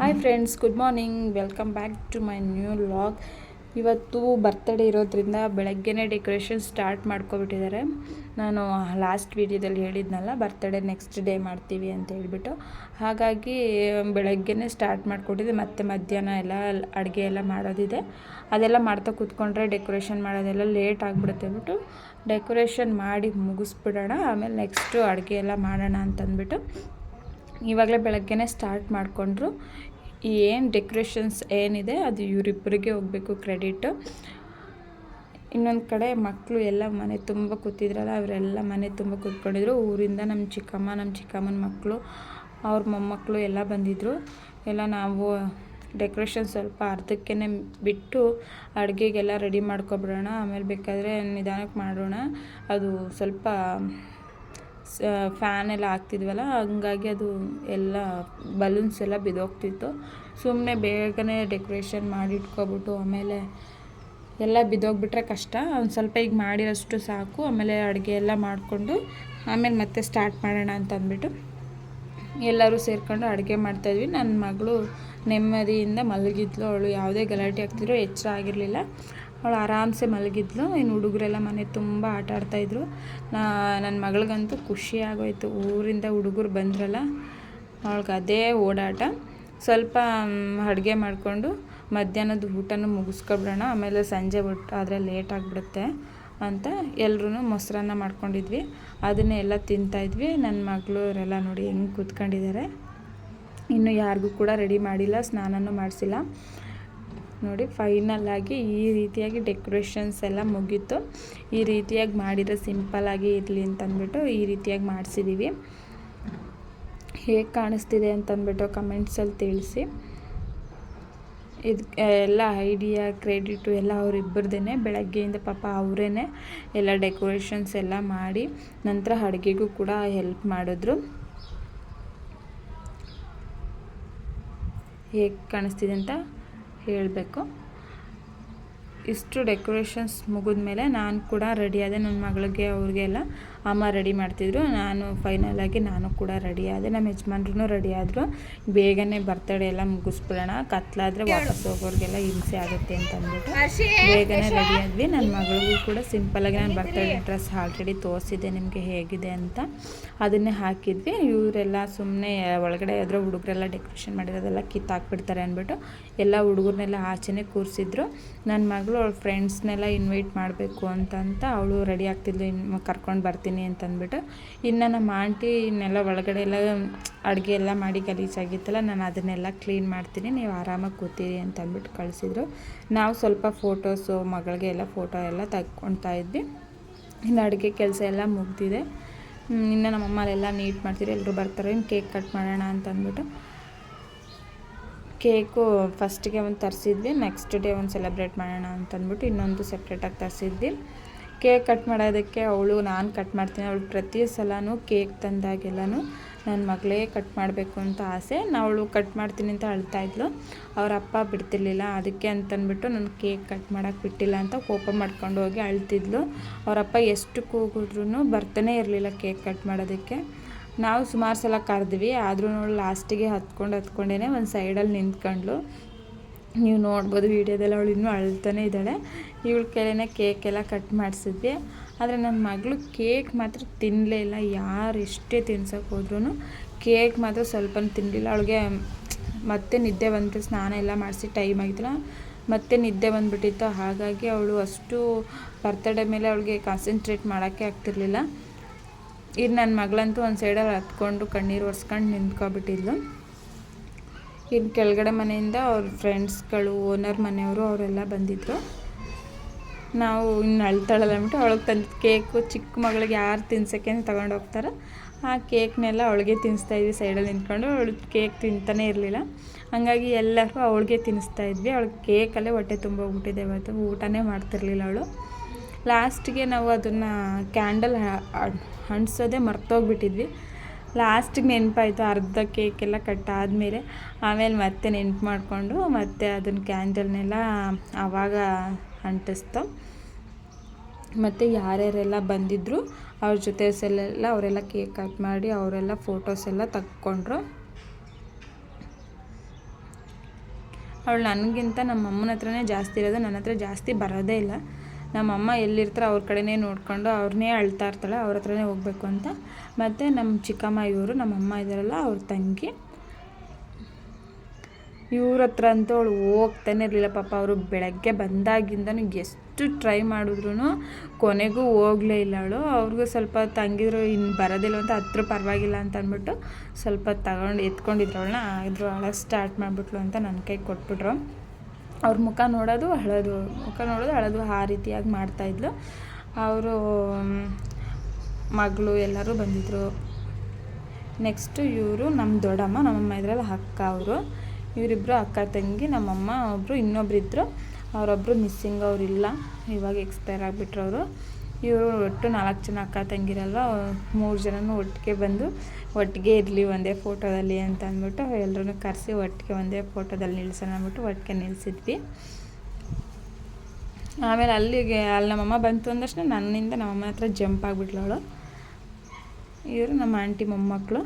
Hi friends good morning welcome back to my new vlog ಇವತ್ತು birthday ಇರೋದ್ರಿಂದ ಬೆಳಗ್ಗೆನೇ decoration start ಮಾಡ್ಕೊಬಿಟ್ಟಿದ್ದಾರೆ. ನಾನು last ವೀಡಿಯೋದಲ್ಲಿ ಹೇಳಿದ್ನಲ್ಲ ಬರ್ತಡೇ ನೆಕ್ಸ್ಟ್ ಡೇ ಮಾಡ್ತೀವಿ ಅಂತ ಹೇಳಿಬಿಟ್ಟು. ಹಾಗಾಗಿ ಬೆಳಗ್ಗೆನೇ ಸ್ಟಾರ್ಟ್ ಮಾಡಿಕೊಟ್ಟಿದ್ದೆ. ಮತ್ತು ಮಧ್ಯಾಹ್ನ ಎಲ್ಲ ಅಡುಗೆ ಎಲ್ಲ ಮಾಡೋದಿದೆ. ಅದೆಲ್ಲ ಮಾಡ್ತಾ ಕೂತ್ಕೊಂಡ್ರೆ ಡೆಕೋರೇಷನ್ ಮಾಡೋದೆಲ್ಲ ಲೇಟ್ ಆಗಿಬಿಡುತ್ತೆ ಅಂದ್ಬಿಟ್ಟು ಡೆಕೋರೇಷನ್ ಮಾಡಿ ಮುಗಿಸ್ಬಿಡೋಣ. ಆಮೇಲೆ ನೆಕ್ಸ್ಟು ಅಡುಗೆ ಎಲ್ಲ ಮಾಡೋಣ ಅಂತಂದ್ಬಿಟ್ಟು ಇವಾಗಲೇ ಬೆಳಗ್ಗೆನೇ ಸ್ಟಾರ್ಟ್ ಮಾಡಿಕೊಂಡ್ರು. ಏನು ಡೆಕೋರೇಷನ್ಸ್ ಏನಿದೆ ಅದು ಇವರಿಬ್ಬರಿಗೆ ಹೋಗಬೇಕು ಕ್ರೆಡಿಟು ಇನ್ನೊಂದು ಕಡೆ ಮಕ್ಕಳು ಎಲ್ಲ ಮನೆ ತುಂಬ ಕೂತಿದ್ರಲ್ಲ, ಅವರೆಲ್ಲ ಮನೆ ತುಂಬ ಕೂತ್ಕೊಂಡಿದ್ರು. ಊರಿಂದ ನಮ್ಮ ಚಿಕ್ಕಮ್ಮ ನಮ್ಮ ಚಿಕ್ಕಮ್ಮನ ಮಕ್ಕಳು ಅವ್ರ ಮೊಮ್ಮಕ್ಕಳು ಎಲ್ಲ ಬಂದಿದ್ದರು ಎಲ್ಲ ನಾವು ಡೆಕೋರೇಷನ್ ಸ್ವಲ್ಪ ಅರ್ಧಕ್ಕೇ ಬಿಟ್ಟು ಅಡುಗೆಗೆಲ್ಲ ರೆಡಿ ಮಾಡ್ಕೊಬಿಡೋಣ. ಆಮೇಲೆ ಬೇಕಾದರೆ ನಿಧಾನಕ್ಕೆ ಮಾಡೋಣ. ಅದು ಸ್ವಲ್ಪ ಫ್ಯಾನ್ ಎಲ್ಲ ಹಾಕ್ತಿದ್ವಲ್ಲ, ಹಂಗಾಗಿ ಅದು ಎಲ್ಲ ಬಲೂನ್ಸ್ ಎಲ್ಲ ಬಿದ್ದೋಗ್ತಿತ್ತು. ಸುಮ್ಮನೆ ಬೇಗನೆ ಡೆಕೋರೇಷನ್ ಮಾಡಿ ಇಟ್ಕೊಬಿಟ್ಟು, ಆಮೇಲೆ ಎಲ್ಲ ಬಿದ್ದೋಗ್ಬಿಟ್ರೆ ಕಷ್ಟ. ಒಂದು ಸ್ವಲ್ಪ ಈಗ ಮಾಡಿರೋಷ್ಟು ಸಾಕು, ಆಮೇಲೆ ಅಡುಗೆ ಎಲ್ಲ ಮಾಡಿಕೊಂಡು, ಆಮೇಲೆ ಮತ್ತೆ ಸ್ಟಾರ್ಟ್ ಮಾಡೋಣ ಅಂತ ಅಂದ್ಬಿಟ್ಟು ಎಲ್ಲರೂ ಸೇರ್ಕೊಂಡು ಅಡುಗೆ ಮಾಡ್ತಾಯಿದ್ವಿ ನನ್ನ ಮಗಳು ನೆಮ್ಮದಿಯಿಂದ ಮಲಗಿದ್ಲು. ಅವಳು ಯಾವುದೇ ಗಲಾಟೆ ಆಗ್ತಿದ್ರು ಎಚ್ಚರ ಆಗಿರಲಿಲ್ಲ. ಅವಳು ಆರಾಮ್ಸೆ ಮಲಗಿದ್ಲು. ಇನ್ನು ಹುಡುಗರೆಲ್ಲ ಮನೆ ತುಂಬ ಆಟ ಆಡ್ತಾಯಿದ್ರು ನಾ ನನ್ನ ಮಗಳಿಗಂತೂ ಖುಷಿ ಆಗೋಯ್ತು. ಊರಿಂದ ಹುಡುಗರು ಬಂದ್ರಲ್ಲ, ಅವಳಿಗೆ ಅದೇ ಓಡಾಟ. ಸ್ವಲ್ಪ ಅಡುಗೆ ಮಾಡಿಕೊಂಡು ಮಧ್ಯಾಹ್ನದ ಊಟನೂ ಮುಗಿಸ್ಕೊಬಿಡೋಣ. ಆಮೇಲೆ ಸಂಜೆ ಬಿಟ್ಟು ಆದರೆ ಲೇಟ್ ಆಗಿಬಿಡುತ್ತೆ ಅಂತ ಎಲ್ಲರೂ ಮೊಸರನ್ನ ಮಾಡ್ಕೊಂಡಿದ್ವಿ. ಅದನ್ನೇ ಎಲ್ಲ ತಿಂತಾಯಿದ್ವಿ ನನ್ನ ಮಗಳು ಅವರೆಲ್ಲ ನೋಡಿ ಹೆಂಗೆ ಕೂತ್ಕೊಂಡಿದ್ದಾರೆ. ಇನ್ನು ಯಾರಿಗೂ ಕೂಡ ರೆಡಿ ಮಾಡಿಲ್ಲ, ಸ್ನಾನನೂ ಮಾಡಿಸಿಲ್ಲ. ನೋಡಿ ಫೈನಲ್ ಆಗಿ ಈ ರೀತಿಯಾಗಿ ಡೆಕೋರೇಷನ್ಸ್ ಎಲ್ಲ ಮುಗೀತು. ಈ ರೀತಿಯಾಗಿ ಮಾಡಿದರೆ ಸಿಂಪಲ್ಲಾಗಿ ಇರಲಿ ಅಂತಂದ್ಬಿಟ್ಟು ಈ ರೀತಿಯಾಗಿ ಮಾಡಿಸಿದ್ದೀವಿ ಹೇಗೆ ಕಾಣಿಸ್ತಿದೆ ಅಂತಂದ್ಬಿಟ್ಟು ಕಮೆಂಟ್ಸಲ್ಲಿ ತಿಳಿಸಿ. ಇದು ಎಲ್ಲ ಐಡಿಯಾ ಕ್ರೆಡಿಟು ಎಲ್ಲ ಅವರಿಬ್ಬರದೇ ಬೆಳಗ್ಗೆಯಿಂದ ಪಾಪ ಅವರೇ ಎಲ್ಲ ಡೆಕೋರೇಷನ್ಸ್ ಎಲ್ಲ ಮಾಡಿ, ನಂತರ ಅಡುಗೆಗೂ ಕೂಡ ಹೆಲ್ಪ್ ಮಾಡಿದ್ರು. ಹೇಗೆ ಕಾಣಿಸ್ತಿದೆ ಅಂತ? ಹೇಳಬೇಕು. ಇಷ್ಟು ಡೆಕೋರೇಷನ್ಸ್ ಮುಗಿದ್ಮೇಲೆ ನಾನು ಕೂಡ ರೆಡಿ ಆದೆ. ನನ್ನ ಮಗಳಿಗೆ ಅವ್ರಿಗೆಲ್ಲ ಅಮ್ಮ ರೆಡಿ ಮಾಡ್ತಿದ್ರು. ನಾನು ಫೈನಲಾಗಿ ನಾನು ಕೂಡ ರೆಡಿ ಆದೆ. ನಮ್ಮ ಯಜಮಾನ್ರು ರೆಡಿ ಆದರು. ಬೇಗನೆ ಬರ್ತಡೇ ಎಲ್ಲ ಮುಗಿಸ್ಬಿಡೋಣ. ಕತ್ಲಾದರೆ ವಾಪಸ್ ಹೋಗೋರಿಗೆಲ್ಲ ಹಿಂಸೆ ಆಗುತ್ತೆ ಅಂತ ಅಂದ್ಬಿಟ್ಟು ಬೇಗನೆ ರೆಡಿ ಆದ್ವಿ. ನನ್ನ ಮಗಳಿಗೂ ಕೂಡ ಸಿಂಪಲಾಗಿ ನಾನು ಬರ್ತಡೇ ಡ್ರೆಸ್ ಆಲ್ರೆಡಿ ತೋರಿಸಿದ್ದೆ. ನಿಮಗೆ ಹೇಗಿದೆ ಅಂತ ಅದನ್ನೇ ಹಾಕಿದ್ವಿ. ಇವರೆಲ್ಲ ಸುಮ್ಮನೆ ಒಳಗಡೆ ಆದರೂ ಹುಡುಗರೆಲ್ಲ ಡೆಕೋರೇಷನ್ ಮಾಡಿರೋದೆಲ್ಲ ಕಿತ್ತಾಕ್ಬಿಡ್ತಾರೆ ಅಂದ್ಬಿಟ್ಟು ಎಲ್ಲ ಹುಡುಗರನ್ನೆಲ್ಲ ಆಚೆನೇ ಕೂರಿಸಿದ್ರು. ನನ್ನ ಮಗಳು ಅವಳ ಫ್ರೆಂಡ್ಸ್ನೆಲ್ಲ ಇನ್ವೈಟ್ ಮಾಡಬೇಕು ಅಂತಂತ ಅವಳು ರೆಡಿ ಆಗ್ತಿದ್ಲು ಇನ್ನು ಕರ್ಕೊಂಡು ಬರ್ತೀನಿ ಅಂತಂದ್ಬಿಟ್ಟು. ಇನ್ನು ನಮ್ಮ ಆಂಟಿ ಇನ್ನೆಲ್ಲ ಒಳಗಡೆ ಎಲ್ಲ ಅಡುಗೆ ಎಲ್ಲ ಮಾಡಿ ಗಲೀಜಾಗಿತ್ತಲ್ಲ, ನಾನು ಅದನ್ನೆಲ್ಲ ಕ್ಲೀನ್ ಮಾಡ್ತೀನಿ, ನೀವು ಆರಾಮಾಗಿ ಕೂತೀರಿ ಅಂತ ಅಂದ್ಬಿಟ್ಟು ಕಳಿಸಿದ್ರು. ನಾವು ಸ್ವಲ್ಪ ಫೋಟೋಸು ಮಗಳಿಗೆ ಎಲ್ಲ ಫೋಟೋ ಎಲ್ಲ ತಗೊಳ್ತಾ ಇದ್ವಿ. ಇನ್ನು ಅಡುಗೆ ಕೆಲಸ ಎಲ್ಲ ಮುಗ್ದಿದೆ. ಇನ್ನು ನಮ್ಮಮ್ಮಲೆಲ್ಲ ನೀಟ್ ಮಾಡ್ತೀರಿ ಎಲ್ಲರೂ ಬರ್ತಾರೆ ಇನ್ನು ಕೇಕ್ ಕಟ್ ಮಾಡೋಣ ಅಂತ ಅಂದ್ಬಿಟ್ಟು ಕೇಕು ಫಸ್ಟಿಗೆ ಒಂದು ತರಿಸಿದ್ವಿ ನೆಕ್ಸ್ಟ್ ಡೇ ಒಂದು ಸೆಲೆಬ್ರೇಟ್ ಮಾಡೋಣ ಅಂತಂದ್ಬಿಟ್ಟು ಇನ್ನೊಂದು ಸೆಪ್ರೇಟಾಗಿ ತರಿಸಿದ್ವಿ. ಕೇಕ್ ಕಟ್ ಮಾಡೋದಕ್ಕೆ ಅವಳು, ನಾನು ಕಟ್ ಮಾಡ್ತೀನಿ, ಅವಳು ಪ್ರತಿ ಸಲವೂ ಕೇಕ್ ತಂದಾಗೆಲ್ಲನೂ ನನ್ನ ಮಗಳೇ ಕಟ್ ಮಾಡಬೇಕು ಅಂತ ಆಸೆ. ಅವಳು ಕಟ್ ಮಾಡ್ತೀನಿ ಅಂತ ಅಳ್ತಾಯಿದ್ಲು ಅವ್ರ ಅಪ್ಪ ಬಿಡ್ತಿರ್ಲಿಲ್ಲ, ಅದಕ್ಕೆ ಅಂತಂದ್ಬಿಟ್ಟು ನಾನು ಕೇಕ್ ಕಟ್ ಮಾಡೋಕ್ಕೆ ಬಿಟ್ಟಿಲ್ಲ ಅಂತ ಕೋಪ ಮಾಡ್ಕೊಂಡು ಹೋಗಿ ಅಳ್ತಿದ್ಲು. ಅವರಪ್ಪ ಎಷ್ಟು ಕೂಗಿದ್ರೂ ಬರ್ತಾನೆ ಇರಲಿಲ್ಲ ಕೇಕ್ ಕಟ್ ಮಾಡೋದಕ್ಕೆ. ನಾವು ಸುಮಾರು ಸಲ ಕರೆದ್ವಿ, ಆದರೂ ಲಾಸ್ಟಿಗೆ ಹತ್ಕೊಂಡು ಹತ್ಕೊಂಡೇ ಒಂದು ಸೈಡಲ್ಲಿ ನಿಂತ್ಕೊಂಡ್ಳು. ನೀವು ನೋಡ್ಬೋದು ವೀಡಿಯೋದಲ್ಲಿ ಅವಳು ಇನ್ನೂ ಅಳ್ತಾನೆ ಇದ್ದಾಳೆ. ಇವಳ ಕೈಲೇ ಕೇಕೆಲ್ಲ ಕಟ್ ಮಾಡಿಸಿದ್ವಿ. ಆದರೆ ನನ್ನ ಮಗಳು ಕೇಕ್ ಮಾತ್ರ ತಿನ್ನಲೇ ಇಲ್ಲ, ಯಾರು ಎಷ್ಟೇ ತಿನ್ಸೋಕೆ ಹೋದ್ರೂ ಕೇಕ್ ಮಾತ್ರ ಸ್ವಲ್ಪ ತಿನ್ನಲಿಲ್ಲ ಅವಳಿಗೆ ಮತ್ತೆ ನಿದ್ದೆ ಬಂತು, ಸ್ನಾನ ಎಲ್ಲ ಮಾಡಿಸಿ ಟೈಮ್ ಆಗಿತ್ತಲ್ಲ, ಮತ್ತೆ ನಿದ್ದೆ ಬಂದುಬಿಟ್ಟಿತ್ತು. ಹಾಗಾಗಿ ಅವಳು ಅಷ್ಟು ಬರ್ತಡೇ ಮೇಲೆ ಅವಳಿಗೆ ಕಾನ್ಸಂಟ್ರೇಟ್ ಮಾಡೋಕ್ಕೆ ಆಗ್ತಿರ್ಲಿಲ್ಲ. ಇದು ನನ್ನ ಮಗಳಂತೂ ಒಂದು ಸೈಡಲ್ಲಿ ಹತ್ಕೊಂಡು ಕಣ್ಣೀರು ಒರೆಸ್ಕೊಂಡು ನಿಂತ್ಕೊಬಿಟ್ಟಿದ್ಲು. ಇನ್ನು ಕೆಳಗಡೆ ಮನೆಯಿಂದ ಅವ್ರ ಫ್ರೆಂಡ್ಸ್ಗಳು ಓನರ್ ಮನೆಯವರು ಅವರೆಲ್ಲ ಬಂದಿದ್ದರು ನಾವು ಇನ್ನು ಅಳ್ತಾಳಲ್ಲ ಅಂದ್ಬಿಟ್ಟು ಅವಳಿಗೆ ತಂದು ಕೇಕು ಚಿಕ್ಕ ಮಗಳಿಗೆ ಯಾರು ತಿನ್ಸೋಕ್ಕೆ ತಗೊಂಡು ಹೋಗ್ತಾರೋ ಆ ಕೇಕ್ನೆಲ್ಲ ಅವಳಿಗೆ ತಿನ್ನಿಸ್ತಾಯಿದ್ವಿ ಸೈಡಲ್ಲಿ ನಿಂತ್ಕೊಂಡು. ಅವಳು ಕೇಕ್ ತಿಂತಾನೆ ಇರಲಿಲ್ಲ. ಹಾಗಾಗಿ ಎಲ್ಲರೂ ಅವಳಿಗೆ ತಿನ್ನಿಸ್ತಾ ಇದ್ವಿ. ಅವಳು ಕೇಕಲ್ಲೇ ಹೊಟ್ಟೆ ತುಂಬ ಹೋಗ್ಬಿಟ್ಟಿದ್ದೆ ಇವತ್ತು. ಊಟನೇ ಮಾಡ್ತಿರ್ಲಿಲ್ಲ ಅವಳು. ಲಾಸ್ಟಿಗೆ ನಾವು ಅದನ್ನು ಕ್ಯಾಂಡಲ್ ಅಂಟಿಸೋದೇ ಮರ್ತೋಗ್ಬಿಟ್ಟಿದ್ವಿ. ಲಾಸ್ಟಿಗೆ ನೆನಪಾಯಿತು ಅರ್ಧ ಕೇಕೆಲ್ಲ ಕಟ್ಟಾದಮೇಲೆ ಆಮೇಲೆ ಮತ್ತೆ ನೆನ್ಪು ಮಾಡಿಕೊಂಡು ಮತ್ತೆ ಅದನ್ನು ಕ್ಯಾಂಡಲ್ನೆಲ್ಲ ಆವಾಗ ಅಂಟಿಸ್ತು. ಮತ್ತು ಯಾರ್ಯಾರೆಲ್ಲ ಬಂದಿದ್ದರು ಅವ್ರ ಜೊತೆ ಸೆಲ್ಲೆಲ್ಲ ಅವರೆಲ್ಲ ಕೇಕ್ ಕಟ್ ಮಾಡಿ ಅವರೆಲ್ಲ ಫೋಟೋಸ್ ಎಲ್ಲ ತಕ್ಕೊಂಡ್ರು. ಅವಳು ನನಗಿಂತ ನಮ್ಮ ಅಮ್ಮನ ಹತ್ರನೇ ಜಾಸ್ತಿ ಇರೋದು ನನ್ನ ಹತ್ರ ಜಾಸ್ತಿ ಬರೋದೇ ಇಲ್ಲ. ನಮ್ಮಮ್ಮ ಎಲ್ಲಿರ್ತಾರೆ ಅವ್ರ ಕಡೆನೇ ನೋಡಿಕೊಂಡು ಅವ್ರನ್ನೇ ಅಳ್ತಾ ಇರ್ತಾಳೆ, ಅವ್ರ ಹತ್ರನೇ ಹೋಗ್ಬೇಕು ಅಂತ. ಮತ್ತು ನಮ್ಮ ಚಿಕ್ಕಮ್ಮ ಇವರು, ನಮ್ಮಮ್ಮ ಇದ್ದಾರಲ್ಲ, ಅವ್ರ ತಂಗಿ. ಇವ್ರ ಹತ್ರ ಅಂತೂ ಅವಳು ಹೋಗ್ತಾನೆ ಇರಲಿಲ್ಲ. ಪಾಪ ಅವರು ಬೆಳಗ್ಗೆ ಬಂದಾಗಿಂದನು ಎಷ್ಟು ಟ್ರೈ ಮಾಡಿದ್ರು ಕೊನೆಗೂ ಹೋಗಲೇ ಇಲ್ಲ ಅವಳು. ಅವ್ರಿಗೂ ಸ್ವಲ್ಪ ತಂಗಿದ್ರು ಇನ್ನು ಬರೋದಿಲ್ಲ ಅಂತ, ಹತ್ರ ಪರವಾಗಿಲ್ಲ ಅಂತ ಅಂದ್ಬಿಟ್ಟು ಸ್ವಲ್ಪ ತಗೊಂಡು ಎತ್ಕೊಂಡಿದ್ರು ಅವಳನ್ನ. ಆದರೂ ಅಳಕ್ಕೆ ಸ್ಟಾರ್ಟ್ ಮಾಡಿಬಿಟ್ಲು ಅಂತ ನನ್ನ ಕೈ ಕೊಟ್ಬಿಟ್ರು. ಅವ್ರ ಮುಖ ನೋಡೋದು ಅಳೋದು ಮುಖ ನೋಡೋದು ಅಳೋದು ಆ ರೀತಿಯಾಗಿ ಮಾಡ್ತಾಯಿದ್ಲು ಅವರು ಮಗಳು ಎಲ್ಲರೂ ಬಂದಿದ್ದರು ನೆಕ್ಸ್ಟು ಇವರು ನಮ್ಮ ದೊಡ್ಡಮ್ಮ, ನಮ್ಮಮ್ಮ ಇದ್ರಲ್ಲಿ ಅಕ್ಕ ಅವರು. ಇವರಿಬ್ಬರು ಅಕ್ಕ ತಂಗಿ, ನಮ್ಮಮ್ಮ ಒಬ್ಬರು ಇನ್ನೊಬ್ರು ಇದ್ದರು ಅವರೊಬ್ಬರು ಮಿಸ್ಸಿಂಗ್ ಅವರಿಲ್ಲ. ಇವಾಗ ಎಕ್ಸ್ಪೈರ್ ಆಗಿಬಿಟ್ರು ಅವರು. ಇವರು ಒಟ್ಟು ನಾಲ್ಕು ಜನ ಅಕ್ಕ ತಂಗಿರಲ್ವ, ಮೂರು ಜನನೂ ಒಟ್ಟಿಗೆ ಬಂದು ಒಟ್ಟಿಗೆ ಇರಲಿ, ಒಂದೇ ಫೋಟೋದಲ್ಲಿ ಅಂತ ಅಂದ್ಬಿಟ್ಟು ಎಲ್ಲರೂ ಕರೆಸಿ ಒಟ್ಟಿಗೆ ಒಂದೇ ಫೋಟೋದಲ್ಲಿ ನಿಲ್ಸೋಣ ಅಂದ್ಬಿಟ್ಟು ಒಟ್ಟಿಗೆ ನಿಲ್ಲಿಸಿದ್ವಿ ಆಮೇಲೆ ಅಲ್ಲಿಗೆ, ಅಲ್ಲಿ ನಮ್ಮಮ್ಮ ಬಂತು ಅಂದಷ್ಟು ನನ್ನಿಂದ ನಮ್ಮಮ್ಮ ಹತ್ರ ಜಂಪ್ ಆಗಿಬಿಟ್ಲು ಅವಳು. ಇವರು ನಮ್ಮ ಆಂಟಿ ಮೊಮ್ಮಕ್ಕಳು.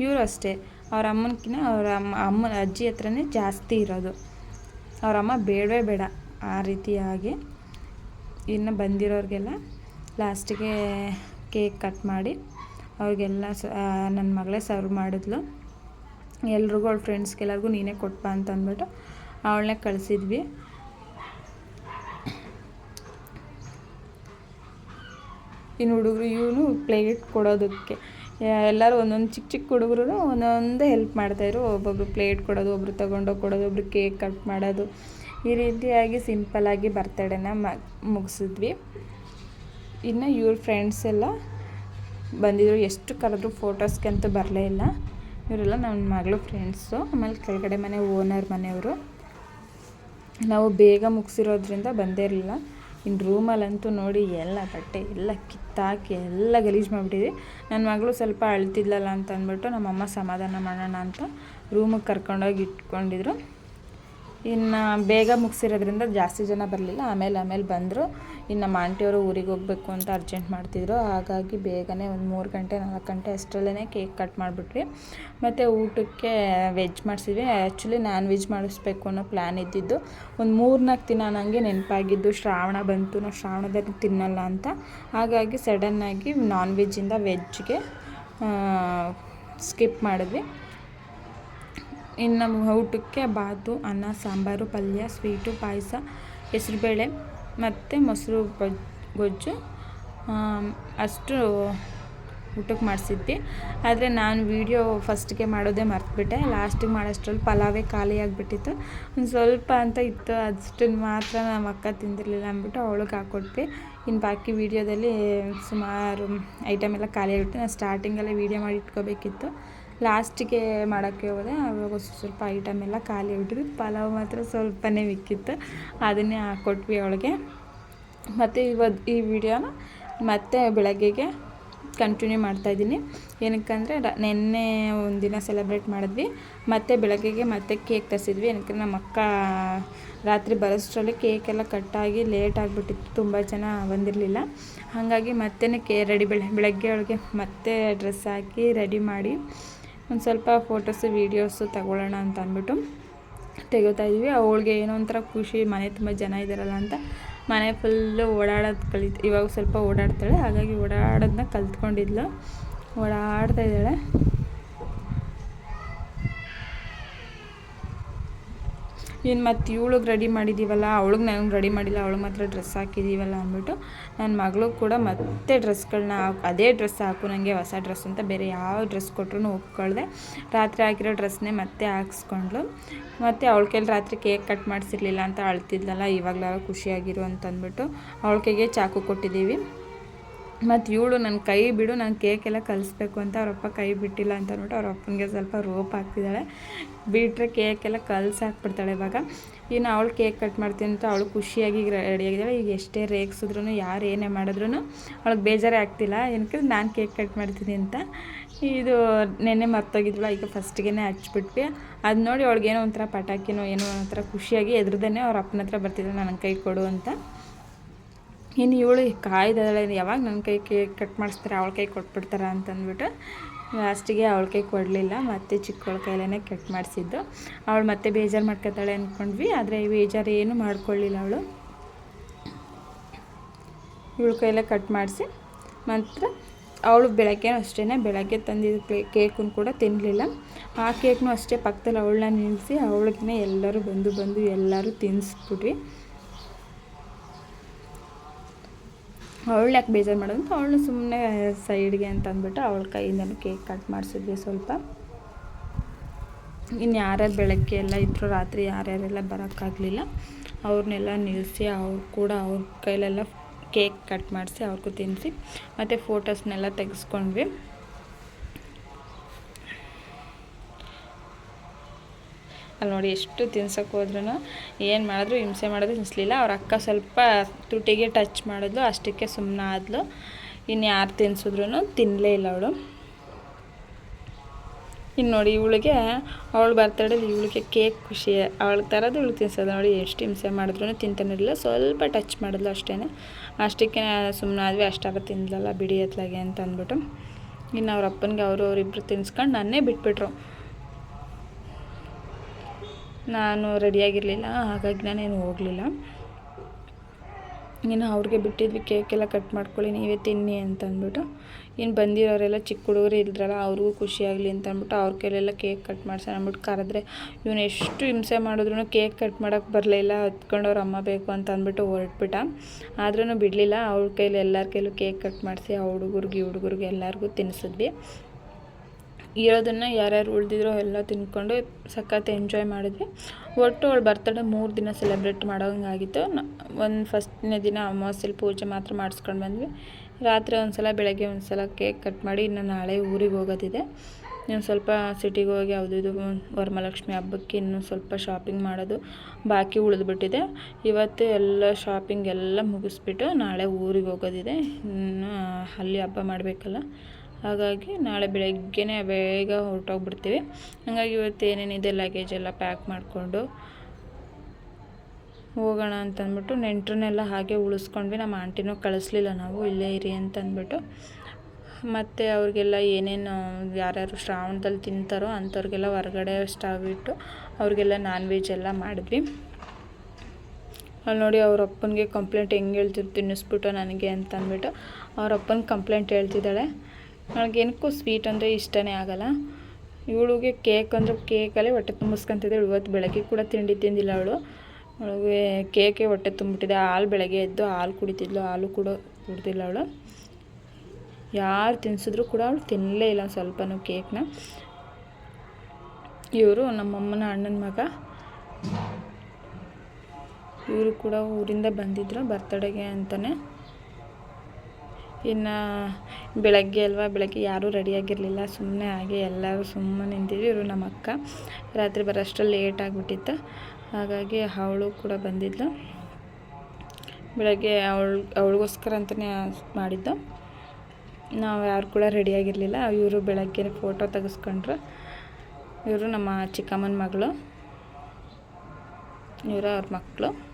ಇವರು ಅಷ್ಟೇ. ಅವ್ರ ಅಮ್ಮನಕಿನ್ನ ಅವ್ರ ಅಮ್ಮ, ಅಮ್ಮನ ಅಜ್ಜಿ ಹತ್ರನೇ ಜಾಸ್ತಿ ಇರೋದು. ಅವರಮ್ಮ ಬೇಡವೇ ಬೇಡ ಆ ರೀತಿಯಾಗಿ. ಇನ್ನು ಬಂದಿರೋರಿಗೆಲ್ಲ ಲಾಸ್ಟಿಗೆ ಕೇಕ್ ಕಟ್ ಮಾಡಿ ಅವ್ರಿಗೆಲ್ಲ ಸ ನನ್ನ ಮಗಳೇ ಸರ್ವ್ ಮಾಡಿದ್ಲು. ಎಲ್ರಿಗೂ ಅವ್ಳ ಫ್ರೆಂಡ್ಸ್ಗೆಲ್ಲರಿಗೂ ನೀನೇ ಕೊಟ್ಬಾ ಅಂತ ಅಂದ್ಬಿಟ್ಟು ಅವಳನ್ನೇ ಕಳಿಸಿದ್ವಿ. ಇನ್ನು ಹುಡುಗರು ಇವನು ಪ್ಲೇಟ್ ಕೊಡೋದಕ್ಕೆ ಎಲ್ಲರೂ ಒಂದೊಂದು ಚಿಕ್ಕ ಚಿಕ್ಕ ಹುಡುಗರು ಒಂದೊಂದೇ ಹೆಲ್ಪ್ ಮಾಡ್ತಾಯಿದ್ರು ಒಬ್ಬೊಬ್ರು ಪ್ಲೇಟ್ ಕೊಡೋದು, ಒಬ್ರು ತಗೊಂಡೋಗಿ ಕೊಡೋದು, ಒಬ್ರು ಕೇಕ್ ಕಟ್ ಮಾಡೋದು. ಈ ರೀತಿಯಾಗಿ ಸಿಂಪಲ್ಲಾಗಿ ಬರ್ತಡೇನ ಮುಗಿಸಿದ್ವಿ. ಇನ್ನು ಇವ್ರ ಫ್ರೆಂಡ್ಸ್ ಎಲ್ಲ ಬಂದಿದ್ರು. ಎಷ್ಟು ಕರೆದ್ರು ಫೋಟೋಸ್ಗಂತೂ ಬರಲೇ ಇಲ್ಲ. ಇವರೆಲ್ಲ ನನ್ನ ಮಗಳು ಫ್ರೆಂಡ್ಸು ಆಮೇಲೆ ಕೆಳಗಡೆ ಮನೆ ಓನರ್ ಮನೆಯವರು. ನಾವು ಬೇಗ ಮುಗಿಸಿರೋದ್ರಿಂದ ಬಂದೇ ಇರಲಿಲ್ಲ. ಇನ್ನು ರೂಮಲ್ಲಂತೂ ನೋಡಿ ಎಲ್ಲ ಬಟ್ಟೆ, ಎಲ್ಲ ಕಿತ್ತಾಕಿ, ಎಲ್ಲ ಗಲೀಜು ಮಾಡಿಬಿಟ್ಟಿದ್ವಿ. ನನ್ನ ಮಗಳು ಸ್ವಲ್ಪ ಅಳ್ತಿದ್ಲಲ್ಲ ಅಂತ ಅಂದ್ಬಿಟ್ಟು ನಮ್ಮಮ್ಮ ಸಮಾಧಾನ ಮಾಡೋಣ ಅಂತ ರೂಮಿಗೆ ಕರ್ಕೊಂಡೋಗಿ ಇಟ್ಕೊಂಡಿದ್ರು. ಇನ್ನು ಬೇಗ ಮುಗಿಸಿರೋದ್ರಿಂದ ಜಾಸ್ತಿ ಜನ ಬರಲಿಲ್ಲ. ಆಮೇಲೆ ಆಮೇಲೆ ಬಂದರು. ಇನ್ನು ನಮ್ಮ ಆಂಟಿಯವರು ಊರಿಗೆ ಹೋಗಬೇಕು ಅಂತ ಅರ್ಜೆಂಟ್ ಮಾಡ್ತಿದ್ರು. ಹಾಗಾಗಿ ಬೇಗನೆ ಒಂದು ಮೂರು ಗಂಟೆ, ನಾಲ್ಕು ಗಂಟೆ ಅಷ್ಟರಲ್ಲೇ ಕೇಕ್ ಕಟ್ ಮಾಡಿಬಿಟ್ವಿ. ಮತ್ತು ಊಟಕ್ಕೆ ವೆಜ್ ಮಾಡಿಸಿದ್ವಿ. ಆ್ಯಕ್ಚುಲಿ ನಾನ್ ವೆಜ್ ಮಾಡಿಸ್ಬೇಕು ಅನ್ನೋ ಪ್ಲ್ಯಾನ್ ಇದ್ದಿದ್ದು. ಒಂದು ಮೂರು ನಾಲ್ಕು ದಿನ ನನಗೆ ನೆನಪಾಗಿದ್ದು ಶ್ರಾವಣ ಬಂತು. ನಾವು ಶ್ರಾವಣದಲ್ಲಿ ತಿನ್ನಲ್ಲ ಅಂತ. ಹಾಗಾಗಿ ಸಡನ್ನಾಗಿ ನಾನ್ ವೆಜ್ಜಿಂದ ವೆಜ್ಗೆ ಸ್ಕಿಪ್ ಮಾಡಿದ್ವಿ. ಇನ್ನು ನಮ್ಮ ಊಟಕ್ಕೆ ಬಾತು, ಅನ್ನ, ಸಾಂಬಾರು, ಪಲ್ಯ, ಸ್ವೀಟು, ಪಾಯಸ, ಹೆಸ್ರುಬೇಳೆ ಮತ್ತು ಮೊಸರು ಗೊಜ್ಜು ಅಷ್ಟು ಊಟಕ್ಕೆ ಮಾಡಿಸಿದ್ವಿ. ಆದರೆ ನಾನು ವೀಡಿಯೋ ಫಸ್ಟ್ಗೆ ಮಾಡೋದೇ ಮರ್ತುಬಿಟ್ಟೆ. ಲಾಸ್ಟಿಗೆ ಮಾಡೋಷ್ಟರಲ್ಲಿ ಪಲಾವೇ ಖಾಲಿ ಆಗಿಬಿಟ್ಟಿತ್ತು. ಒಂದು ಸ್ವಲ್ಪ ಅಂತ ಇತ್ತು, ಅಷ್ಟನ್ನು ಮಾತ್ರ ನಮ್ಮ ಅಕ್ಕ ತಿಂದಿರಲಿಲ್ಲ ಅಂದ್ಬಿಟ್ಟು ಅವಳಿಗೆ ಹಾಕ್ಕೊಟ್ವಿ ಇನ್ನು ಬಾಕಿ ವೀಡಿಯೋದಲ್ಲಿ ಸುಮಾರು ಐಟಮ್ ಎಲ್ಲ ಖಾಲಿ ಆಗಿಬಿಟ್ಟು, ನಾನು ಸ್ಟಾರ್ಟಿಂಗಲ್ಲೇ ವೀಡಿಯೋ ಮಾಡಿ ಇಟ್ಕೋಬೇಕಿತ್ತು. ಲಾಸ್ಟಿಗೆ ಮಾಡೋಕ್ಕೆ ಹೋದೆ. ಅವಾಗ ಸ್ವಲ್ಪ ಐಟಮ್ ಎಲ್ಲ ಖಾಲಿ ಆಗಿಬಿಟ್ಟಿದ್ದು ಪಲಾವ್ ಮಾತ್ರ ಸ್ವಲ್ಪನೇ ಮಿಕ್ಕಿತ್ತು ಅದನ್ನೇ ಹಾಕ್ಕೊಟ್ವಿ ಅವಳಿಗೆ. ಮತ್ತು ಇವತ್ತು ಈ ವಿಡಿಯೋನ ಮತ್ತೆ ಬೆಳಗ್ಗೆಗೆ ಕಂಟಿನ್ಯೂ ಮಾಡ್ತಾಯಿದ್ದೀನಿ ಏನಕ್ಕಂದರೆ ನಿನ್ನೆ ಒಂದಿನ ಸೆಲೆಬ್ರೇಟ್ ಮಾಡಿದ್ವಿ. ಮತ್ತು ಬೆಳಗ್ಗೆಗೆ ಮತ್ತೆ ಕೇಕ್ ತರಿಸಿದ್ವಿ. ಏನಕ್ಕೆ ನಮ್ಮ ಅಕ್ಕ ರಾತ್ರಿ ಬರೋಷ್ಟರಲ್ಲಿ ಎಲ್ಲ ಕಟ್ಟಾಗಿ ಲೇಟ್ ಆಗಿಬಿಟ್ಟಿತ್ತು. ತುಂಬ ಜನ ಬಂದಿರಲಿಲ್ಲ. ಹಾಗಾಗಿ ಮತ್ತೆ ಕೇ ರೆಡಿ ಬೆಳೆ, ಬೆಳಗ್ಗೆ ಒಳಗೆ ಮತ್ತೆ ಡ್ರೆಸ್ ಹಾಕಿ ರೆಡಿ ಮಾಡಿ ಒಂದು ಸ್ವಲ್ಪ ಫೋಟೋಸು ವೀಡಿಯೋಸು ತಗೊಳ್ಳೋಣ ಅಂತ ಅಂದ್ಬಿಟ್ಟು ತೆಗೋತಾ ಇದ್ವಿ. ಅವಳಿಗೆ ಏನೋ ಒಂಥರ ಖುಷಿ, ಮನೆ ತುಂಬ ಜನ ಇದ್ದಾರಲ್ಲ ಅಂತ. ಮನೆ ಫುಲ್ಲು ಓಡಾಡೋದು ಕಲಿತು, ಇವಾಗ ಸ್ವಲ್ಪ ಓಡಾಡ್ತಾಳೆ. ಹಾಗಾಗಿ ಓಡಾಡೋದನ್ನ ಕಲ್ತ್ಕೊಂಡಿದ್ಲು. ಓಡಾಡ್ತಾ ಇದ್ದಾಳೆ. ಇನ್ನು ಮತ್ತು ಇವಳಿಗೆ ರೆಡಿ ಮಾಡಿದ್ದೀವಲ್ಲ ಅವಳಿಗೆ ನನಗೆ ರೆಡಿ ಮಾಡಿಲ್ಲ ಅವಳಿಗೆ ಮಾತ್ರ ಡ್ರೆಸ್ ಹಾಕಿದ್ದೀವಲ್ಲ ಅಂದ್ಬಿಟ್ಟು ನನ್ನ ಮಗಳು ಕೂಡ ಮತ್ತೆ ಡ್ರೆಸ್ಗಳನ್ನ ಅದೇ ಡ್ರೆಸ್ ಹಾಕು ನನಗೆ ಹೊಸ ಡ್ರೆಸ್ ಅಂತ ಬೇರೆ ಯಾವ ಡ್ರೆಸ್ ಕೊಟ್ಟರು ಒಪ್ಕೊಳ್ದೆ. ರಾತ್ರಿ ಹಾಕಿರೋ ಡ್ರೆಸ್ನೇ ಮತ್ತೆ ಹಾಕ್ಸ್ಕೊಂಡ್ಳು. ಮತ್ತು ಅವಳ ಕೈಲಿ ರಾತ್ರಿ ಕೇಕ್ ಕಟ್ ಮಾಡಿಸಿರ್ಲಿಲ್ಲ ಅಂತ ಅಳ್ತಿದ್ಲಲ್ಲ ಇವಾಗಲಾಗ ಖುಷಿಯಾಗಿರು ಅಂತಂದ್ಬಿಟ್ಟು ಅವಳ ಕೈಗೆ ಚಾಕು ಕೊಟ್ಟಿದ್ದೀವಿ ಮತ್ತು ಇವಳು ನನ್ನ ಕೈ ಬಿಡು, ನಾನು ಕೇಕೆಲ್ಲ ಕಲಿಸ್ಬೇಕು ಅಂತ ಅವರಪ್ಪ ಕೈ ಬಿಟ್ಟಿಲ್ಲ ಅಂತ ಅಂದ್ಬಿಟ್ಟು ಅವ್ರ ಅಪ್ಪನಿಗೆ ಸ್ವಲ್ಪ ರೋಪ್ ಹಾಕ್ತಿದ್ದಾಳೆ. ಬಿಟ್ಟರೆ ಕೇಕೆಲ್ಲ ಕಲ್ಸಿ ಹಾಕ್ಬಿಡ್ತಾಳೆ ಇವಾಗ. ಇನ್ನು ಅವಳು ಕೇಕ್ ಕಟ್ ಮಾಡ್ತೀನಿ ಅಂತ ಅವಳು ಖುಷಿಯಾಗಿ ರೆಡಿಯಾಗಿದ್ದಾಳೆ ಈಗ ಎಷ್ಟೇ ರೇಗಿಸಿದ್ರು ಯಾರು ಏನೇ ಮಾಡಿದ್ರು ಅವಳಿಗೆ ಬೇಜಾರೇ ಆಗ್ತಿಲ್ಲ. ಏನಕ್ಕೆ ನಾನು ಕೇಕ್ ಕಟ್ ಮಾಡ್ತೀನಿ ಅಂತ. ಇದು ನೆನ್ನೆ ಮರ್ತೋಗಿದ್ಳು. ಈಗ ಫಸ್ಟಿಗೆ ಹಚ್ಬಿಟ್ವಿ. ಅದು ನೋಡಿ ಅವಳಿಗೇನೋ ಒಂಥರ ಪಟಾಕಿನೋ ಏನೋ ಒಂಥರ ಖುಷಿಯಾಗಿ ಎದುರ್ದೇ ಅವ್ರ ಅಪ್ಪನ ಹತ್ರ ಬರ್ತಿದ್ರು. ನನ್ನ ಕೈ ಕೊಡು ಅಂತ. ಇನ್ನು ಇವಳು ಕಾಯ್ದಾಳೆ ಯಾವಾಗ ನನ್ನ ಕೈ ಕೇಕ್ ಕಟ್ ಮಾಡಿಸ್ತಾರೆ, ಅವಳ ಕೈ ಕೊಟ್ಬಿಡ್ತಾರೆ ಅಂತಂದ್ಬಿಟ್ಟು ಲಾಸ್ಟಿಗೆ ಅವಳ ಕೈ ಕೊಡಲಿಲ್ಲ. ಮತ್ತೆ ಚಿಕ್ಕವಳ ಕೈಲೇ ಕಟ್ ಮಾಡಿಸಿದ್ದು. ಅವಳು ಮತ್ತೆ ಬೇಜಾರು ಮಾಡ್ಕೊತಾಳೆ ಅಂದ್ಕೊಂಡ್ವಿ ಆದರೆ ಬೇಜಾರು ಏನು ಮಾಡ್ಕೊಳ್ಳಿಲ್ಲ ಅವಳು. ಇವಳ ಕೈಲೇ ಕಟ್ ಮಾಡಿಸಿ ಮಾತ್ರ ಅವಳು ಬೆಳಗ್ಗೆ ಅಷ್ಟೇ ಬೆಳಗ್ಗೆ ತಂದಿದ್ದ ಕೇಕನ್ನು ಕೂಡ ತಿನ್ನಲಿಲ್ಲ ಆ ಕೇಕ್ನು ಅಷ್ಟೇ ಪಕ್ಕದಲ್ಲಿ ಅವಳನ್ನ ನಿಲ್ಲಿಸಿ ಅವಳಿಗೆ ಎಲ್ಲರೂ ಬಂದು ಬಂದು ಎಲ್ಲರೂ ತಿನ್ನಿಸ್ಬಿಟ್ವಿ ಅವಳು ಯಾಕೆ ಬೇಜಾರು ಮಾಡೋದು ಅವಳು ಸುಮ್ಮನೆ ಸೈಡ್ಗೆ ಅಂತ ಅಂದ್ಬಿಟ್ಟು ಅವಳ ಕೈಯಿಂದನೂ ಕೇಕ್ ಕಟ್ ಮಾಡಿಸಿದ್ವಿ ಸ್ವಲ್ಪ. ಇನ್ನು ಯಾರ್ಯಾರು ಬೆಳಗ್ಗೆ ಎಲ್ಲ ಇದ್ರು ರಾತ್ರಿ ಯಾರ್ಯಾರೆಲ್ಲ ಬರೋಕ್ಕಾಗಲಿಲ್ಲ. ಅವ್ರನ್ನೆಲ್ಲ ನಿಲ್ಲಿಸಿ ಅವ್ರು ಕೂಡ ಅವ್ರ ಕೈಲೆಲ್ಲ ಕೇಕ್ ಕಟ್ ಮಾಡಿಸಿ ಅವ್ರಿಗೂ ತಿನ್ನಿಸಿ ಮತ್ತು ಫೋಟೋಸ್ನೆಲ್ಲ ತೆಗೆಸ್ಕೊಂಡ್ವಿ. ಅಲ್ಲಿ ನೋಡಿ ಎಷ್ಟು ತಿನ್ಸೋಕೆ ಹೋದ್ರೂ ಏನು ಮಾಡಿದ್ರು ಹಿಂಸೆ ಮಾಡೋದು ತಿನ್ನಿಸ್ಲಿಲ್ಲ ಅವ್ರ ಅಕ್ಕ ಸ್ವಲ್ಪ ತುಟಿಗೆ ಟಚ್ ಮಾಡಿದ್ಲು, ಅಷ್ಟಕ್ಕೆ ಸುಮ್ಮನೆ ಆದ್ಲು. ಇನ್ನು ಯಾರು ತಿನ್ಸಿದ್ರು ತಿನ್ನಲೇ ಇಲ್ಲ ಅವಳು. ಇನ್ನು ನೋಡಿ ಇವಳಿಗೆ, ಅವಳು ಬರ್ತಡೇಲಿ ಇವಳಿಗೆ ಕೇಕ್ ಖುಷಿ. ಅವಳು ತರೋದು ಇವಳು ತಿನ್ಸೋದು. ನೋಡಿ ಎಷ್ಟು ಹಿಂಸೆ ಮಾಡಿದ್ರು ತಿಂತಾನಿರಲಿಲ್ಲ ಸ್ವಲ್ಪ ಟಚ್ ಮಾಡಿದ್ಲು ಅಷ್ಟೇ ಅಷ್ಟಕ್ಕೆ ಸುಮ್ಮನೆ ಆದ್ವಿ, ಅಷ್ಟಾಗ ತಿನ್ನಲಲ್ಲ ಬಿಡಿ ಎತ್ಲಾಗೆ ಅಂತ ಅಂದ್ಬಿಟ್ಟು. ಇನ್ನು ಅವ್ರ ಅಪ್ಪನಿಗೆ ಅವರು ಅವರಿಬ್ಬರು ತಿನ್ಸ್ಕೊಂಡು ನನ್ನೇ ಬಿಟ್ಬಿಟ್ರು. ನಾನು ರೆಡಿಯಾಗಿರಲಿಲ್ಲ, ಹಾಗಾಗಿ ನಾನೇನು ಹೋಗಲಿಲ್ಲ. ಇನ್ನು ಅವ್ರಿಗೆ ಬಿಟ್ಟಿದ್ವಿ ಕೇಕೆಲ್ಲ ಕಟ್ ಮಾಡ್ಕೊಳ್ಳಿ, ನೀವೇ ತಿನ್ನಿ ಅಂತ ಅಂದ್ಬಿಟ್ಟು ಇನ್ನು ಬಂದಿರೋರೆಲ್ಲ ಚಿಕ್ಕ ಹುಡುಗರು ಇದ್ರಲ್ಲ, ಅವ್ರಿಗೂ ಖುಷಿಯಾಗಲಿ ಅಂತ ಅಂದ್ಬಿಟ್ಟು ಅವ್ರ ಕೈಲೆಲ್ಲ ಕೇಕ್ ಕಟ್ ಮಾಡ್ಸೋಣ ಅಂದ್ಬಿಟ್ಟು ಕರೆದ್ರೆ, ಇವನು ಎಷ್ಟು ಹಿಂಸೆ ಮಾಡಿದ್ರು ಕೇಕ್ ಕಟ್ ಮಾಡೋಕ್ಕೆ ಬರಲಿಲ್ಲ ಹತ್ಕೊಂಡು ಅವ್ರ ಅಮ್ಮ ಬೇಕು ಅಂತ ಅಂದ್ಬಿಟ್ಟು ಹೊರಟ್ಬಿಟ್ಟ. ಆದ್ರೂ ಬಿಡಲಿಲ್ಲ ಅವ್ರ ಕೈಲಿ ಎಲ್ಲರ ಕೈಲೂ ಕೇಕ್ ಕಟ್ ಮಾಡಿಸಿ, ಆ ಹುಡುಗರಿಗೆ ಹುಡುಗರಿಗೆ ಎಲ್ಲರಿಗೂ ತಿನ್ನಿಸಿದ್ವಿ ಇರೋದನ್ನು ಯಾರ್ಯಾರು ಉಳಿದಿದ್ರೋ ಎಲ್ಲ ತಿನ್ಕೊಂಡು ಸಖತ್ತು ಎಂಜಾಯ್ ಮಾಡಿದ್ವಿ. ಒಟ್ಟು ಅವಳು ಬರ್ತಡೇ ಮೂರು ದಿನ ಸೆಲೆಬ್ರೇಟ್ ಮಾಡೋಂಗಾಗಿತ್ತು. ಒಂದು ಫಸ್ಟ್ನೇ ದಿನ ಅಮಾವಾಸ್ಯೆಲಿ ಪೂಜೆ ಮಾತ್ರ ಮಾಡಿಸ್ಕೊಂಡು ಬಂದ್ವಿ. ರಾತ್ರಿ ಒಂದು ಸಲ ಬೆಳಗ್ಗೆ ಒಂದು ಸಲ ಕೇಕ್ ಕಟ್ ಮಾಡಿ ಇನ್ನು ನಾಳೆ ಊರಿಗೆ ಹೋಗೋದಿದೆ. ಇನ್ನು ಸ್ವಲ್ಪ ಸಿಟಿಗೆ ಹೋಗಿ ಯಾವುದಿದು ವರಮಹಾಲಕ್ಷ್ಮಿ ಹಬ್ಬಕ್ಕೆ ಇನ್ನೂ ಸ್ವಲ್ಪ ಶಾಪಿಂಗ್ ಮಾಡೋದು ಬಾಕಿ ಉಳಿದ್ಬಿಟ್ಟಿದೆ. ಇವತ್ತು ಎಲ್ಲ ಶಾಪಿಂಗ್ ಎಲ್ಲ ಮುಗಿಸ್ಬಿಟ್ಟು ನಾಳೆ ಊರಿಗೆ ಹೋಗೋದಿದೆ. ಇನ್ನು ಅಲ್ಲಿ ಹಬ್ಬ ಮಾಡಬೇಕಲ್ಲ. ಹಾಗಾಗಿ ನಾಳೆ ಬೆಳಗ್ಗೆನೇ ಬೇಗ ಹೊರಟೋಗ್ಬಿಡ್ತೀವಿ. ಹಾಗಾಗಿ ಇವತ್ತು ಏನೇನಿದೆ ಲಗೇಜ್ ಎಲ್ಲ ಪ್ಯಾಕ್ ಮಾಡಿಕೊಂಡು ಹೋಗೋಣ ಅಂತಂದ್ಬಿಟ್ಟು ನೆಂಟ್ರನ್ನೆಲ್ಲ ಹಾಗೆ ಉಳಿಸ್ಕೊಂಡ್ವಿ. ನಮ್ಮ ಆಂಟಿನೂ ಕಳಿಸ್ಲಿಲ್ಲ, ನಾವು ಇಲ್ಲೇ ಇರಿ ಅಂತಂದ್ಬಿಟ್ಟು. ಮತ್ತು ಅವ್ರಿಗೆಲ್ಲ ಏನೇನು, ಯಾರ್ಯಾರು ಶ್ರಾವಣದಲ್ಲಿ ತಿಂತಾರೋ ಅಂಥವ್ರಿಗೆಲ್ಲ ಹೊರಗಡೆ ಸ್ಟಾವಿಟ್ಟು ಅವ್ರಿಗೆಲ್ಲ ನಾನ್ ವೆಜ್ ಎಲ್ಲ ಮಾಡಿದ್ವಿ. ಅಲ್ಲಿ ನೋಡಿ ಅವ್ರ ಅಪ್ಪನಿಗೆ ಕಂಪ್ಲೇಂಟ್ ಹೆಂಗೆ ಹೇಳ್ತಿದ್ದು ತಿನ್ನಿಸ್ಬಿಟ್ಟು ನನಗೆ ಅಂತ ಅಂದ್ಬಿಟ್ಟು ಅವ್ರ ಅಪ್ಪನ ಕಂಪ್ಲೇಂಟ್ ಹೇಳ್ತಿದ್ದಾಳೆ. ನನಗೇನಕ್ಕೂ ಸ್ವೀಟ್ ಅಂದರೆ ಇಷ್ಟನೇ ಆಗಲ್ಲ. ಇವಳಿಗೆ ಕೇಕ್ ಅಂದರೆ ಕೇಕಲ್ಲೇ ಹೊಟ್ಟೆ ತುಂಬಿಸ್ಕೊಂತಿದ್ದಾಳೆ. ಇವತ್ತು ಬೆಳಗ್ಗೆ ಕೂಡ ತಿಂಡಿ ತಿಂದಿಲ್ಲ ಅವಳು. ಅವಳಿಗೆ ಕೇಕೆ ಹೊಟ್ಟೆ ತುಂಬಿಟ್ಟಿದೆ. ಹಾಲು ಬೆಳಗ್ಗೆ ಎದ್ದು ಹಾಲು ಕುಡಿತಿದ್ಲು. ಹಾಲು ಕೂಡ ಕುಡ್ದಿಲ್ಲ ಅವಳು. ಯಾರು ತಿನ್ಸಿದ್ರು ಕೂಡ ಅವಳು ತಿನ್ನಲೇ ಇಲ್ಲ ಸ್ವಲ್ಪನೂ ಕೇಕ್ನ ಇವರು ನಮ್ಮಮ್ಮನ ಅಣ್ಣನ ಮಗ. ಇವರು ಕೂಡ ಊರಿಂದ ಬಂದಿದ್ರು ಬರ್ತಡೆಗೆ ಅಂತಲೇ ಇನ್ನು ಬೆಳಗ್ಗೆ ಅಲ್ವಾ, ಬೆಳಗ್ಗೆ ಯಾರೂ ರೆಡಿಯಾಗಿರಲಿಲ್ಲ ಸುಮ್ಮನೆ ಹಾಗೆ ಎಲ್ಲರೂ ಸುಮ್ಮನೆ ನಿಂತಿದ್ವಿ. ಇವರು ನಮ್ಮ ಅಕ್ಕ. ರಾತ್ರಿ ಬರೋಷ್ಟು ಲೇಟ್ ಆಗಿಬಿಟ್ಟಿತ್ತು. ಹಾಗಾಗಿ ಅವಳು ಕೂಡ ಬಂದಿದ್ಲು. ಬೆಳಗ್ಗೆ ಅವಳು, ಅವಳಿಗೋಸ್ಕರ ಅಂತಲೇ ಮಾಡಿದ್ದು. ನಾವು ಯಾರು ಕೂಡ ರೆಡಿಯಾಗಿರಲಿಲ್ಲ ಇವರು ಬೆಳಗ್ಗೆ ಫೋಟೋ ತೆಗೆಸ್ಕೊಂಡ್ರು. ಇವರು ನಮ್ಮ ಚಿಕ್ಕಮ್ಮನ ಮಗಳು. ಇವರು ಅವ್ರ ಮಕ್ಕಳು.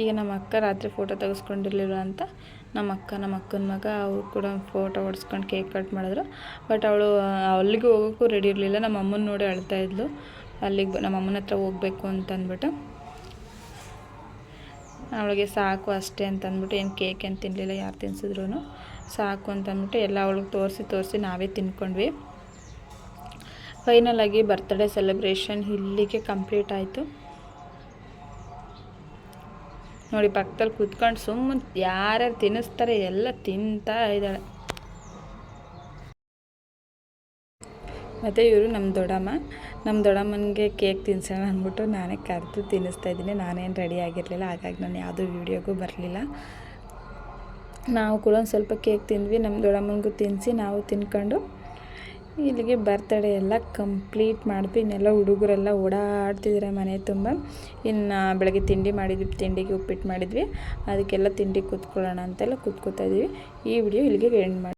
ಈಗ ನಮ್ಮ ಅಕ್ಕ ರಾತ್ರಿ ಫೋಟೋ ತೆಗೆಸ್ಕೊಂಡಿರ್ಲಿಲ್ಲ ಅಂತ ನಮ್ಮ ಅಕ್ಕ, ನಮ್ಮ ಅಕ್ಕನ ಮಗ ಅವ್ರು ಕೂಡ ಫೋಟೋ ಹೊಡ್ಸ್ಕೊಂಡು ಕೇಕ್ ಕಟ್ ಮಾಡಿದ್ರು. ಬಟ್ ಅವಳು, ಅಲ್ಲಿಗೆ ಹೋಗೋಕ್ಕೂ ರೆಡಿ ಇರಲಿಲ್ಲ. ನಮ್ಮ ಅಮ್ಮನ ನೋಡಿ ಅಳ್ತಾ ಇದ್ಲು. ಅಲ್ಲಿಗೆ ನಮ್ಮ ಅಮ್ಮನ ಹತ್ರ ಹೋಗ್ಬೇಕು ಅಂತ ಅಂದ್ಬಿಟ್ಟು. ಅವಳಿಗೆ ಸಾಕು ಅಷ್ಟೇ ಅಂತ ಅಂದ್ಬಿಟ್ಟು, ಏನು ಕೇಕ್ ಏನು ತಿನ್ನಲಿಲ್ಲ ಯಾರು ತಿನ್ಸಿದ್ರು ಸಾಕು ಅಂತ ಅಂದ್ಬಿಟ್ಟು ಎಲ್ಲ ಅವಳಿಗೆ ತೋರಿಸಿ ತೋರಿಸಿ ನಾವೇ ತಿನ್ಕೊಂಡ್ವಿ. ಆಗಿ ಬರ್ತ್ಡೇ ಸೆಲೆಬ್ರೇಷನ್ ಇಲ್ಲಿಗೆ ಕಂಪ್ಲೀಟ್ ಆಯಿತು. ನೋಡಿ, ಪಕ್ಕದಲ್ಲಿ ಕುತ್ಕೊಂಡು ಸುಮ್ಮನೆ ಯಾರ್ಯಾರು ತಿನ್ನಿಸ್ತಾರೆ, ಎಲ್ಲ ತಿಂತಾ ಇದ್ದಾಳೆ. ಮತ್ತು ಇವರು ನಮ್ಮ ದೊಡ್ಡಮ್ಮ. ನಮ್ಮ ದೊಡ್ಡಮ್ಮನಿಗೆ ಕೇಕ್ ತಿನ್ಸೋಣ ಅಂದ್ಬಿಟ್ಟು ನಾನೇ ಕರೆದು ತಿನ್ನಿಸ್ತಾ ಇದ್ದೀನಿ. ನಾನೇನು ರೆಡಿ ಆಗಿರಲಿಲ್ಲ, ಹಾಗಾಗಿ ನಾನು ಯಾವುದೂ ವೀಡಿಯೋಗೂ ಬರಲಿಲ್ಲ. ನಾವು ಕೂಡ ಒಂದು ಸ್ವಲ್ಪ ಕೇಕ್ ತಿಂದ್ವಿ. ನಮ್ಮ ದೊಡ್ಡಮ್ಮನಿಗೂ ತಿನ್ನಿಸಿ, ನಾವು ತಿನ್ಕೊಂಡು ಇಲ್ಲಿಗೆ ಬರ್ತಡೇ ಎಲ್ಲ ಕಂಪ್ಲೀಟ್ ಮಾಡಿದ್ವಿ ಇನ್ನೆಲ್ಲ ಹುಡುಗರೆಲ್ಲ ಓಡಾಡ್ತಿದ್ದಾರೆ ಮನೆ ತುಂಬ. ಇನ್ನು ಬೆಳಗ್ಗೆ ತಿಂಡಿ ಮಾಡಿದ್ವಿ, ತಿಂಡಿಗೆ ಉಪ್ಪಿಟ್ಟು ಮಾಡಿದ್ವಿ. ಅದಕ್ಕೆಲ್ಲ ತಿಂಡಿ ಕೂತ್ಕೊಳ್ಳೋಣ ಅಂತೆಲ್ಲ ಕೂತ್ಕೋತಾ ಇದ್ದೀವಿ ಈ ವಿಡಿಯೋ ಇಲ್ಲಿಗೆ ಎಂಡ್ ಮಾಡಿ